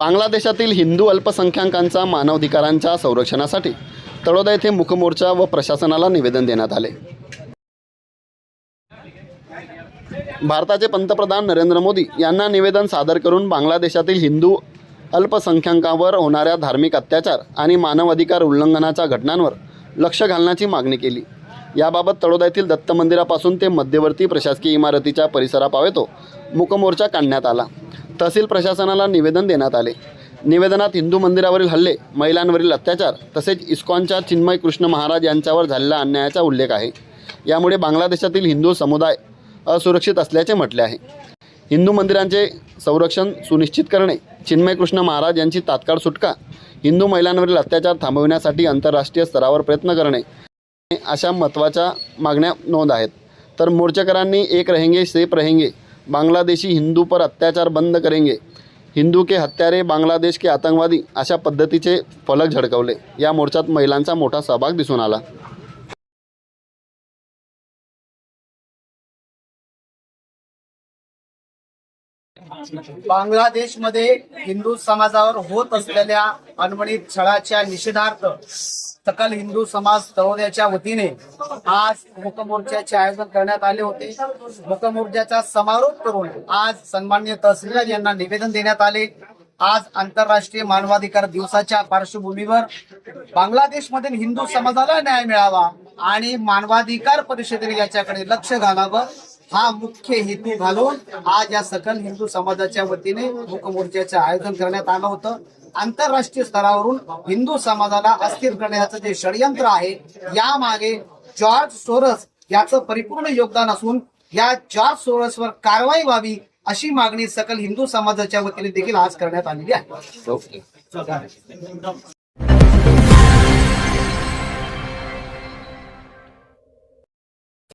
बांगलादेशातील हिंदू अल्पसंख्याकांचा मानवाधिकारांच्या संरक्षणासाठी तळोदा येथे मुखमोर्चा व प्रशासनाला निवेदन देण्यात आले. भारताचे पंतप्रधान नरेंद्र मोदी यांना निवेदन सादर करून बांगलादेशातील हिंदू अल्पसंख्याकांवर होणाऱ्या धार्मिक अत्याचार आणि मानवाधिकार उल्लंघनाच्या घटनांवर लक्ष घालण्याची मागणी केली. याबाबत तळोदा येथील दत्त मंदिरापासून ते मध्यवर्ती प्रशासकीय इमारतीच्या परिसरापावेतो मुकमोर्चा काढण्यात आला. तहसील प्रशासनाला निवेदन देण्यात आले. निवेदनात हिंदू मंदिरावरील हल्ले महिलांवरील अत्याचार तसेच इस्कॉनच्या चिन्मय कृष्ण महाराज यांच्यावर झालेल्या अन्यायाचा उल्लेख आहे. यामुळे बांगलादेशातील हिंदू समुदाय असुरक्षित असल्याचे म्हटले आहे. हिंदू मंदिरांचे संरक्षण सुनिश्चित करणे चिन्मय कृष्ण महाराज यांची तात्काळ सुटका हिंदू महिलांवरील अत्याचार थांबविण्यासाठी आंतरराष्ट्रीय स्तरावर प्रयत्न करणे अशा महत्त्वाच्या मागण्या नोंद आहेत. तर मोर्चेकरांनी एक रहेंगे सेफ रहेंगे बांग्लादेशी हिंदू पर अत्याचार बंद करेंगे। हिंदू के हत्यारे बांगलादेश के आतंकवादी अशा पद्धतीचे फलक झळकवले. या मोर्चात महिलांचा मोठा सहभाग दिसून आला. बांगलादेशमध्ये हिंदू समाजावर होत असलेल्या अनवणित छळाच्या निषेधार्थ सकल हिंदू समाज तळोद्याच्या वतीने आज मुकमोर्चाचे आयोजन करण्यात आले होते. मुकमोर्चाचा समारोप करून आज सन्मान्य तहसीलदार यांना निवेदन देण्यात आले. आज आंतरराष्ट्रीय मानवाधिकार दिवसाच्या पार्श्वभूमीवर बांगलादेशमधील हिंदू समाजाला न्याय मिळावा आणि मानवाधिकार परिषदेने याच्याकडे लक्ष घालावं. हा मुख्य हेतू घालून आज या सकल हिंदू समाजाच्या वतीने मुकमोर्चाचं आयोजन करण्यात आलं होतं. आंतरराष्ट्रीय स्तरावरून हिंदू समाजाला अस्थिर करण्याचं जे षडयंत्र आहे यामागे जॉर्ज सोरस याचं परिपूर्ण योगदान असून या जॉर्ज सोरसवर कारवाई व्हावी अशी मागणी सकल हिंदू समाजाच्या वतीने देखील आज करण्यात आलेली आहे.